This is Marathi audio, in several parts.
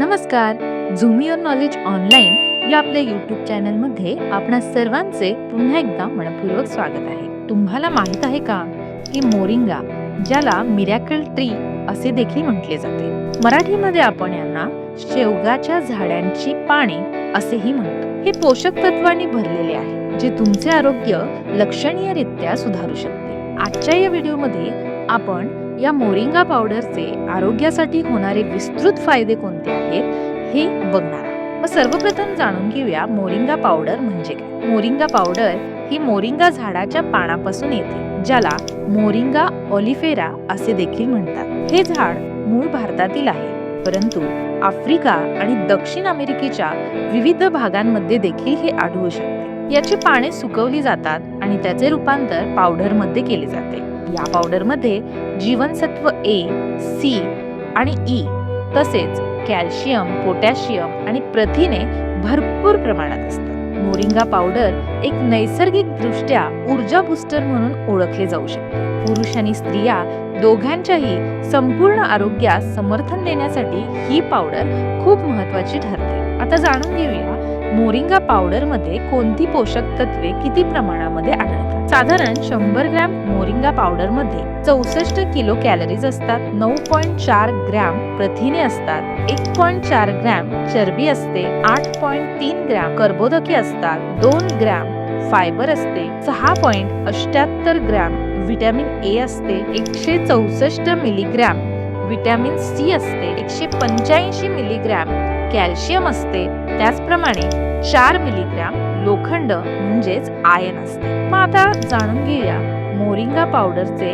नमस्कार. झूम युअर नॉलेज ऑनलाईन या आपल्या यूट्यूब चॅनलमध्ये आपणा सर्वांचे पुन्हा एकदा मनपूर्वक स्वागत आहे. तुम्हाला माहीत आहे का की मोरिंगा ज्याला मिरॅकल ट्री असे देखील म्हटले जाते. मराठीमध्ये आपण यांना शेवगाच्या झाडांची पाने असेही म्हणतो. हे पोषक तत्वांनी भरलेले आहे जे तुमचे आरोग्य लक्षणीयरित्या सुधारू शकते. आजच्या या व्हिडिओमध्ये आपण या मोरिंगा पावडरचे आरोग्यासाठी होणारे विस्तृत फायदे कोणते आहेत हे बघणार मग सर्वप्रथम जाणून घेऊया मोरिंगा पावडर म्हणजे काय. मोरिंगा पावडर ही मोरिंगा झाडाच्या पानापासून येते ज्याला मोरिंगा ऑलिफेरा असे देखील म्हणतात. हे झाड मूळ भारतातील आहे परंतु आफ्रिका आणि दक्षिण अमेरिकेच्या विविध भागांमध्ये देखील हे आढळू शकते. याची पाने सुकवली जातात आणि त्याचे रूपांतर पावडरमध्ये केले जाते. या पावडरमध्ये जीवनसत्व ए सी आणि ई तसेच कॅल्शियम पोटॅशियम आणि प्रथिने भरपूर प्रमाणात असतात. मोरिंगा पावडर एक नैसर्गिक दृष्ट्या ऊर्जा बुस्टर म्हणून ओळखले जाऊ शकते. पुरुष आणि स्त्रिया दोघांच्याही संपूर्ण आरोग्यास समर्थन देण्यासाठी ही पावडर खूप महत्वाची ठरते. आता जाणून घेऊया मोरिंगा पावडरमध्ये कोणती पोषक तत्वे किती प्रमाणामध्ये आढळतात? साधारण शंभर ग्रॅम मोरिंगा पावडरमध्ये चौसष्ट किलो कॅलरीज असतात नऊ पॉईंट चार ग्रॅम प्रथिने असतात एक पॉईंट चार ग्रॅम चरबी असते आठ पॉईंट तीन ग्रॅम कर्बोदके असतात दोन ग्रॅम फायबर असते सहा पॉईंट अष्ट्याहत्तर ग्रॅम व्हिटॅमिन ए असते एकशे चौसष्ट मिलीग्रॅम व्हिटॅमिन सी असते एकशे पंच्याऐंशी मिलीग्रॅम कॅल्शियम असते त्याचप्रमाणे चार मिलीग्रॅम लोखंड म्हणजेच आयन असते. मग आता जाणून घेऊया मोरिंगा पावडरचे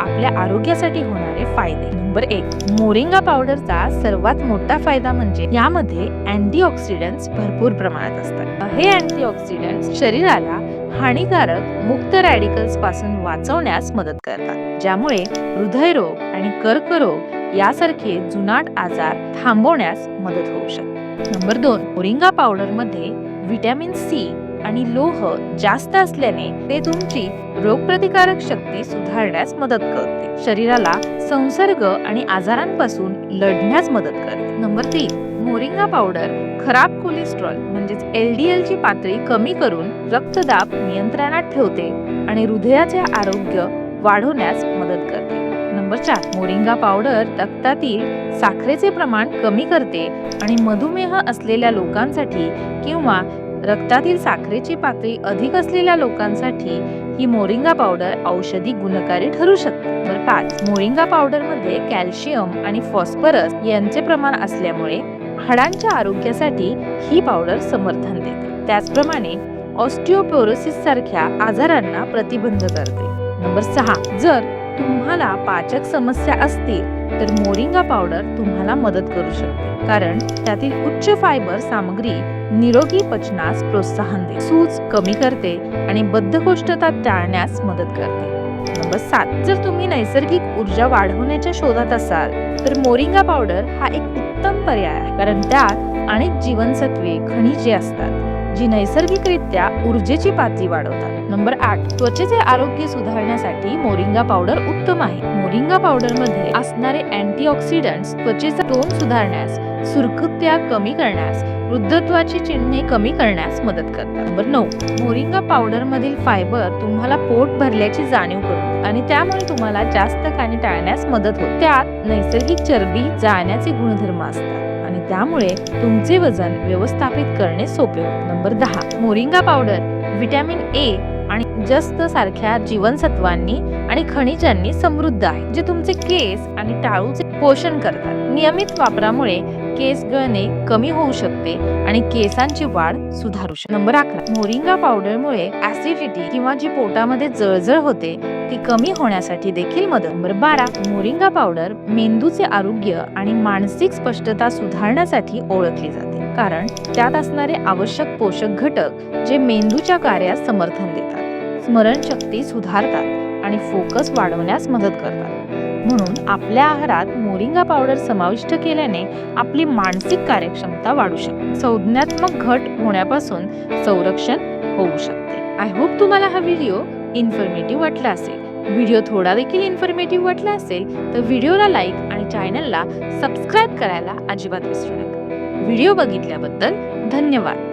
आपल्या आरोग्यासाठी होणारे फायदे. नंबर एक मोरिंगा पावडरचा सर्वात मोठा फायदा म्हणजे यामध्ये अँटीऑक्सिडंट्स भरपूर प्रमाणात असतात. हे अँटीऑक्सिडंट्स शरीराला हानिकारक मुक्त रॅडिकल्सपासून वाचवण्यास मदत करतात ज्यामुळे हृदयरोग आणि कर्करोग यासारखे जुनाट आजार थांबवण्यास मदत होऊ शकते. नंबर दोन मोरिंगा पावडरमध्ये व्हिटॅमिन सी आणि लोह जास्त असल्याने ते तुमची रोगप्रतिकारक शक्ती सुधारण्यास मदत करते. शरीराला संसर्ग आणि आजारांपासून लढण्यास मदत करते. नंबर तीन मोरिंगा पावडर खराब कोलेस्ट्रॉल म्हणजेच एल ची पातळी कमी करून रक्तदाब नियंत्रणात ठेवते आणि हृदयाचे आरोग्य वाढवण्यास मदत करते. नंबर चार मोरिंगा पावडर रक्तातील साखरेचे प्रमाण कमी करते आणि मधुमेह असलेल्या लोकांसाठी किंवा रक्तातील साखरेची पातळी अधिक असलेल्या लोकांसाठी ही मोरिंगा पावडर औषधी गुणकारी ठरू शकते. नंबर पाच मोरिंगा पावडरमध्ये कॅल्शियम आणि फॉस्फरस यांचे प्रमाण असल्यामुळे हाडांच्या आरोग्यासाठी ही पावडर समर्थन देते. त्याचप्रमाणे ऑस्टिओपोरोसिस सारख्या आजारांना प्रतिबंध करते. नंबर सहा जर तुम्हाला पाचक समस्या असतील तर मोरिंगा पावडर तुम्हाला मदत करू शकते. कारण त्यातील उच्च फायबर सामग्री निरोगी पचनास प्रोत्साहन देते. सूज कमी करते आणि बद्धकोष्ठता टाळण्यास मदत करते. नंबर सात जर तुम्ही नैसर्गिक ऊर्जा वाढवण्याच्या शोधात असाल तर मोरिंगा पावडर हा एक उत्तम पर्याय आहे. कारण त्यात अनेक जीवनसत्वे खनिजे असतात जी नैसर्गिकरित्या ऊर्जेची पातळी वाढवतात. नंबर आठ त्वचेचे आरोग्य सुधारण्यासाठी मोरिंगा पावडर उत्तम आहे. मोरिंगा पावडरमध्ये असणारे अँटीऑक्सिडंट्स त्वचेचा टोन सुधारण्यास सुरकुत्या कमी करण्यास वृद्धत्वाची चिन्हे कमी करण्यास मदत करतात. नंबर नऊ मोरिंगा पावडर मधील फायबर तुम्हाला पोट भरल्याची जाणीव करून आणि त्यामुळे तुम्हाला जास्त खाणे टाळण्यास मदत होते. त्यात नैसर्गिक चरबी जाळण्याचे गुणधर्म असतात आणि त्यामुळे तुमचे वजन व्यवस्थापित करणे सोपे होते. नंबर दहा मोरिंगा पावडर व्हिटॅमिन ए जस्त सारख्या जीवनसत्वांनी आणि खनिजांनी समृद्ध आहे जे तुमचे केस आणि टाळूचे पोषण करतात. नियमित वापरामुळे केस गळणे कमी होऊ शकते आणि केसांची वाढ सुधारू शकते. नंबर अकरा. मोरिंगा पावडरमुळे ऍसिडिटी किंवा जी पोटामध्ये जळजळ होते ती कमी होण्यासाठी देखील मदत. नंबर बारा. मोरिंगा पावडर मेंदूचे आरोग्य आणि मानसिक स्पष्टता सुधारण्यासाठी ओळखली जाते कारण त्यात असणारे आवश्यक पोषक घटक जे मेंदूच्या कार्यास समर्थन देतात. स्मरणशक्ती सुधारतात आणि फोकस वाढवण्यास मदत करतात. म्हणून आपल्या आहारात मोरिंगा पावडर समाविष्ट केल्याने आपली मानसिक कार्यक्षमता वाढू शकते. संज्ञात्मक घट होण्यापासून संरक्षण होऊ शकते. आय होप तुम्हाला हा व्हिडिओ इन्फॉर्मेटिव्ह वाटला असेल. व्हिडिओ थोडा देखील इन्फॉर्मेटिव्ह वाटला असेल तर व्हिडिओला लाईक आणि चॅनलला सबस्क्राईब करायला अजिबात विसरू नका. व्हिडिओ बघितल्याबद्दल धन्यवाद.